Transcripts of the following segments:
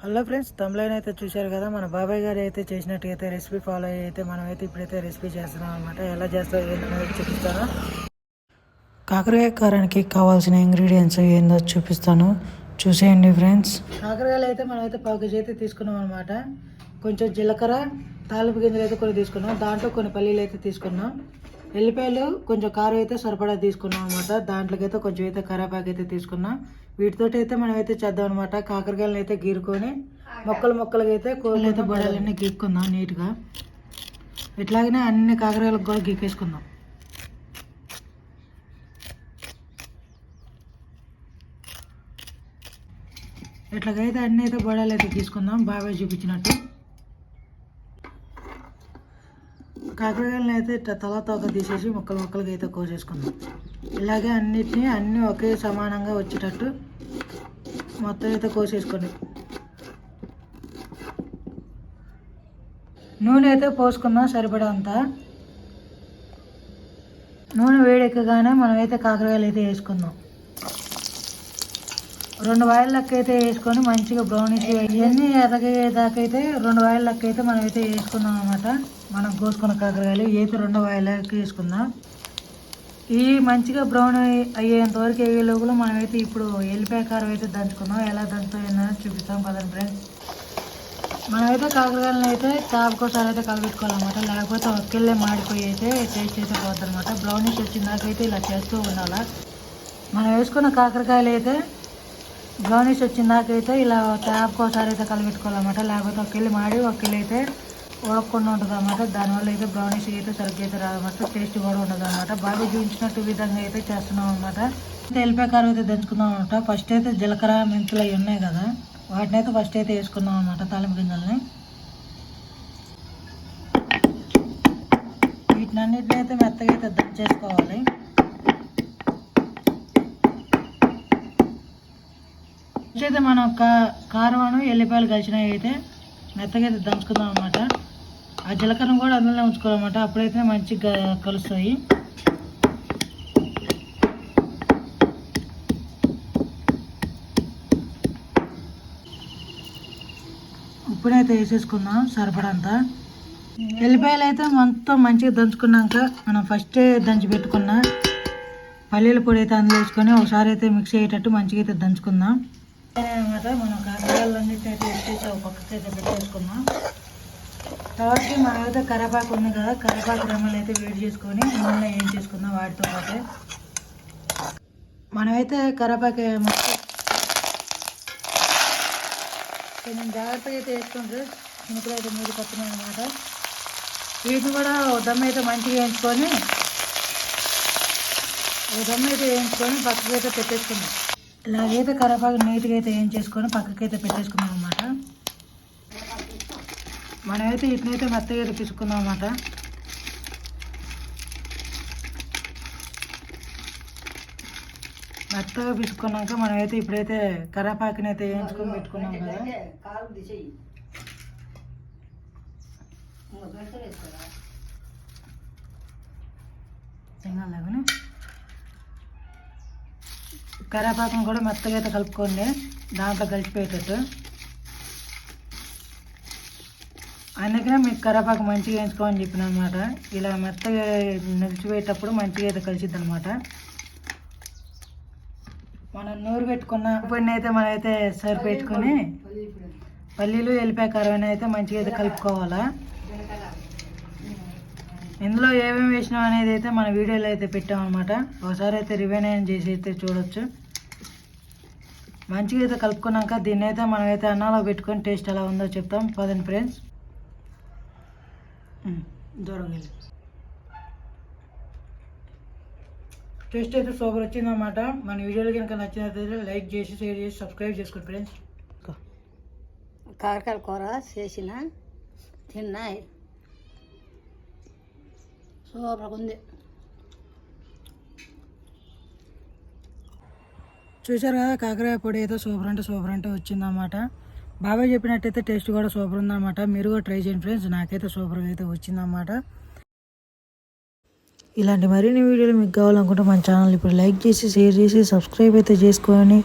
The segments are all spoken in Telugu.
హలో ఫ్రెండ్స్ తమిళైన అయితే చూశారు కదా మన బాబాయ్ గారు అయితే చేసినట్టు అయితే రెసిపీ ఫాలో అయితే మనం అయితే ఇప్పుడైతే రెసిపీ చేస్తున్నాం అనమాట ఎలా చేస్తారో ఏంటనేది చూపిస్తాను. కాకరకాయ కారానికి కావాల్సిన ఇంగ్రీడియంట్స్ ఏందో చూపిస్తాను. చూసేయండి ఫ్రెండ్స్. కాకరకాయలు అయితే మనం అయితే పావు కేజీ అయితే తీసుకున్నాం అనమాట కొంచెం జీలకర్ర తాలింపు గింజలు అయితే కొన్ని తీసుకున్నాం. దాంట్లో కొన్ని పల్లీలు అయితే తీసుకున్నాం. ఎల్లిపాయలు కొంచెం కారం అయితే సరిపడా తీసుకున్నాం అనమాట దాంట్లోకైతే కొంచెం అయితే కరేపాకు అయితే తీసుకున్నాం. వీటితోటి అయితే మనం అయితే చేద్దాం అనమాట కాకరకాయలను అయితే గీరుకొని మొక్కలు మొక్కలకి అయితే కూరలు అయితే బొడాలన్నీ గీక్కుందాం నీట్గా. ఇట్లాగనే అన్ని కాకరకాయలకు కూడా గీకేసుకుందాం. ఇట్లాగైతే అన్నీ అయితే బొడాలు అయితే తీసుకుందాం బాబాయ్ చూపించినట్టు. కాకరకాయలను అయితే ఇట్లా తల తోక తీసేసి ముక్కలు ముక్కలుగా అయితే కోసేసుకుందాం. ఇలాగే అన్నిటినీ అన్నీ ఒకే సమానంగా వచ్చేటట్టు మొత్తం అయితే కోసేసుకోండి. నూనె అయితే పోసుకుందాం సరిపడంత. నూనె వేడెక్కగానే మనమైతే కాకరకాయలు అయితే వేసుకుందాం. రెండు వాయిల లెక్క అయితే వేసుకొని మంచిగా బ్రౌనిష్ ఇవన్నీ ఎదగేదాకా అయితే రెండు వాయిల లెక్క అయితే మనం అయితే వేసుకుందాం అనమాట మనం కోసుకున్న కాకరకాయలు ఏదైతే రెండు వాయిల లెక్క వేసుకుందాం. ఈ మంచిగా బ్రౌన్ అయ్యేంత వరకు అయ్యే లోపల మనమైతే ఇప్పుడు ఎల్లిపాయ కారం అయితే దంచుకుందాం. ఎలా దంచుతాయో చూపిస్తాం. పదండి ఫ్రెండ్స్ మనమైతే కాకరకాయలను అయితే చాపకోసారి అయితే కలబెట్టుకోవాలన్నమాట. లేకపోతే ఒక్కెళ్ళే మాడిపోయి అయితే టేస్ట్ అయితే పోద్ది అనమాట బ్రౌనిష్ వచ్చిందాకైతే ఇలా చేస్తూ ఉండాలి. మనం వేసుకున్న కాకరకాయలు అయితే బ్రౌనిష్ వచ్చిందాకైతే ఇలా చాపకోసారి అయితే కలిపెట్టుకోవాలన్నమాట లేకపోతే ఒకేళ్ళు మాడి ఒక్కెళ్ళి అయితే ఉడకకుండా ఉంటుంది అనమాట దానివల్ల అయితే బ్రౌనిష్ అయితే సరిగ్గా అయితే రాదన్నమాట. టేస్ట్ కూడా ఉండదు అనమాట బాగా చూపించినట్టు విధంగా అయితే చేస్తున్నాం అనమాట ఎల్లిపాయ కారు అయితే దంచుకుందాం అనమాట ఫస్ట్ అయితే జీలకర్ర మెంతులు అవి ఉన్నాయి కదా. వాటిని అయితే ఫస్ట్ అయితే వేసుకున్నాం అనమాట తాలింపు గింజల్ని. వీటిని అన్నిటిని అయితే మెత్తగా అయితే దంచేసుకోవాలి ఫస్ట్ అయితే మనం కా కారం ఎల్లిపాయలు కలిసినవి అయితే మెత్తగా అయితే దంచుకుందాం అనమాట ఆ జీలకర్ర కూడా అందులోనే ఉంచుకోవాలన్నమాట. అప్పుడైతే మంచిగా కలుస్తాయి. ఉప్పునైతే వేసేసుకుందాం సరిపడంతా. ఎల్లిపాయలు అయితే మొత్తం మంచిగా దంచుకున్నాక మనం ఫస్ట్ దంచి పెట్టుకున్న పల్లీల పొడి అయితే అందులో వేసుకొని ఒకసారి అయితే మిక్స్ అయ్యేటట్టు మంచిగా అయితే దంచుకుందాం. అనమాట మనం కాకరకాయలన్నిటి అయితే వేసేసి ఒక పక్కకి అయితే పెట్టేసుకుందాం. తర్వాత మనం అయితే కరపాకు ఉంది కదా కరపాకు రెమ్మలు అయితే వేడి చేసుకొని నూనెలో ఏం చేసుకుందాం వాటితో పాటే. మనమైతే కరపాకు కొంచెం జాగ్రత్తగా అయితే వేసుకుంటారు చినుకులు అయితే మీరు పట్టున్నాయి అనమాట వీటిని కూడా ఓ దమ్మ అయితే మంచిగా వేయించుకొని ఓ దమ్మ అయితే వేయించుకొని పక్కకి అయితే పెట్టేసుకున్నాం ఇలాగైతే కరివేపాకు నీట్గా అయితే వేయించేసుకొని పక్కకి అయితే పెట్టేసుకున్నాం అనమాట మనమైతే ఇటునైతే మెత్తగా అయితే పిసుకుందాం అనమాట మెత్తగా పిసుకున్నాక మనమైతే ఇప్పుడైతే కరేపాకుని అయితే వేయించుకొని పెట్టుకున్నాం కదా. తినాలని కరేపాకును కూడా మెత్తగా అయితే కలుపుకోండి. దాంట్లో కలిసిపోయేటట్టు అందుకనే మీకు కరేపాకు మంచిగా వేయించుకోమని చెప్పిన అనమాట ఇలా మెత్తగా నిలిచిపోయేటప్పుడు మంచిగా అయితే కలిసిద్ది అనమాట మనం నూరు పెట్టుకున్న పొడిని అయితే మనం అయితే సరి పెట్టుకొని పల్లీలు ఎల్లిపాయ కారం అయితే మంచిగా అయితే కలుపుకోవాలా. ఇందులో ఏమేమి వేసినాం అనేది అయితే మన వీడియోలో అయితే పెట్టామన్నమాట ఒకసారి అయితే రివైన్ చేసి అయితే చూడొచ్చు. మంచిగా అయితే కలుపుకున్నాక దీన్ని అయితే మనం అయితే అన్నంలో పెట్టుకొని టేస్ట్ ఎలా ఉందో చెప్తాం. పదండి ఫ్రెండ్స్ దూరం టేస్ట్ అయితే సూపర్ వచ్చిందన్నమాట మన వీడియోలు కనుక నచ్చినట్లయితే లైక్ చేసి షేర్ చేసి సబ్స్క్రైబ్ చేసుకోండి ఫ్రెండ్స్ కారకాల కూర చేసిన తిన్నాయి. సూపర్గా ఉంది. చూసారు కదా కాకరకాయ పొడి అయితే సూపర్ అంటే సూపర్ అంటే వచ్చిందన్నమాట. బాబాయ్ చెప్పినట్టయితే టేస్ట్ కూడా సూపర్ ఉందన్నమాట. మీరు కూడా ట్రై చేయండి ఫ్రెండ్స్ నాకైతే సూపర్గా అయితే వచ్చిందన్నమాట. ఇలాంటి మరిన్ని వీడియోలు మీకు కావాలనుకుంటే మన ఛానల్ ఇప్పుడు లైక్ చేసి షేర్ చేసి సబ్స్క్రైబ్ అయితే చేసుకొని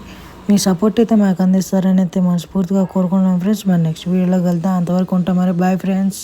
మీ సపోర్ట్ అయితే మాకు అందిస్తారని అయితే మనస్ఫూర్తిగా కోరుకుంటున్నాం ఫ్రెండ్స్. మరి నెక్స్ట్ వీడియోలో కలుద్దాం. అంతవరకు ఉంటాం మరి. Bye friends.